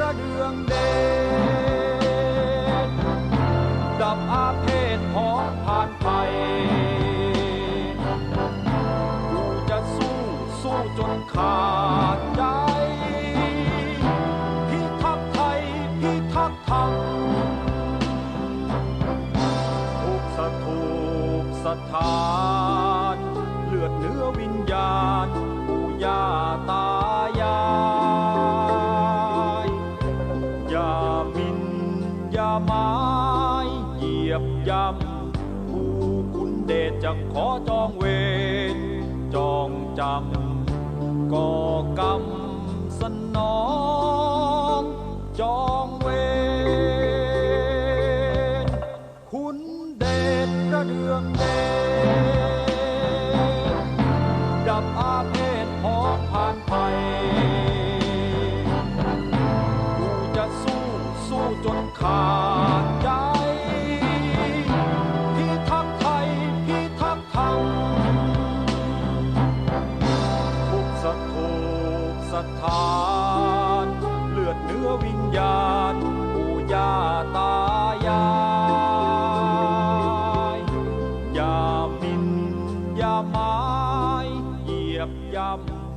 ระเดืองเดชดับอาเพศของผ่านไปกูจะสู้สู้จนขาดใจพิทักษ์ไทยพิทักษ์ธรรมทุกสถูกสถาน เลือดเนื้อวิญญาณ มินอย่าหมายเหยียบย่ำผู้คุณเดชจะขอจองเวรจองจำก่อกรรมสนองจองเวรคุณเดชระเดืองเดช นขาดใจพี่ทักไทยพี่ทักธรรมทุกสัตว์ทุกสถาน เลือดเนื้อวิญญาณปู่ย่าตายายอย่ามินอย่าไมายเหยียบย่ำ